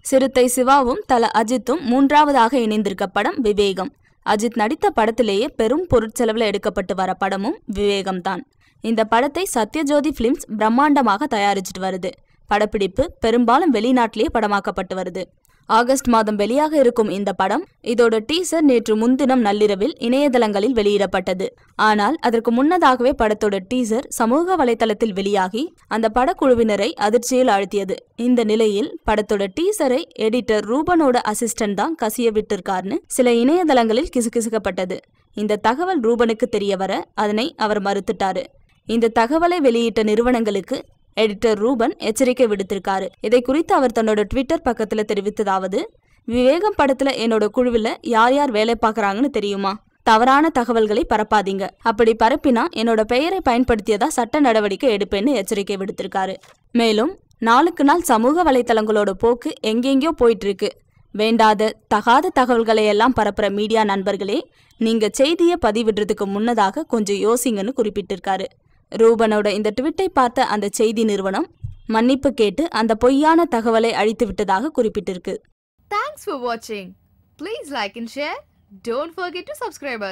சிறுத்தை சிவாவும் தல அஜித்தும் மூன்றாவதாக இணைந்திருக்க படம் விவேகம். அஜித் நடித்த படத்திலேயே பெரும் பொருட்செலவில் எடுக்கப்பட்டு வர படமும் விவேகம்தான். இந்த படத்தை சத்யஜோதி பிலிம்ஸ் பிரம்மாண்டமாக தயாரிச்சிட்டு வருது. படப்பிடிப்பு பெரும்பாலும் வெளிநாட்டிலேயே படமாக்கப்பட்டு வருது. ஆகஸ்ட் மாதம் வெளியாக இருக்கும் இந்த படம் இதோட டீசர் நேற்று முன்தினம் நள்ளிரவில் இணையதளங்களில் வெளியிடப்பட்டது. ஆனால் அதற்கு முன்னதாகவே படத்தோட டீசர் சமூக வலைதளத்தில் வெளியாகி அந்த படக்குழுவினரை அதிர்ச்சியில் ஆழ்த்தியது. இந்த நிலையில் படத்தோட டீசரை எடிட்டர் ரூபனோட அசிஸ்டன்ட் தான் கசிய விட்டிருக்கார்னு சில இணையதளங்களில் கிசுகிசுக்கப்பட்டது. இந்த தகவல் ரூபனுக்கு தெரிய வர அதனை அவர் மறுத்துட்டாரு. இந்த தகவலை வெளியிட்ட நிறுவனங்களுக்கு எடிட்டர் ரூபன் எச்சரிக்கை விடுத்திருக்காரு. இதை குறித்து அவர் தன்னோட ட்விட்டர் பக்கத்துல தெரிவித்ததாவது விவேகம் படத்துல என்னோட குழுவில் யார் யார் வேலை பார்க்கறாங்கன்னு தெரியுமா? தவறான தகவல்களை பரப்பாதீங்க. அப்படி பரப்பினா என்னோட பெயரை பயன்படுத்தியதா சட்ட நடவடிக்கை எடுப்பேன்னு எச்சரிக்கை விடுத்திருக்காரு. மேலும் நாளுக்கு நாள் சமூக வலைத்தளங்களோட போக்கு எங்கெங்கேயோ போயிட்டு இருக்கு வேண்டாத தகாத தகவல்களை எல்லாம் பரப்புற மீடியா நண்பர்களே நீங்க செய்தியை பதிவிடுறதுக்கு முன்னதாக கொஞ்சம் யோசிங்கன்னு குறிப்பிட்டிருக்காரு. ரூபனோட இந்த ட்விட்டை பார்த்த அந்த செய்தி நிறுவனம் மன்னிப்பு கேட்டு அந்த பொய்யான தகவலை அழித்து விட்டதாக குறிப்பிட்டிருக்கு. தேங்க்ஸ் for வாட்சிங் please like and share don't forget to subscribe.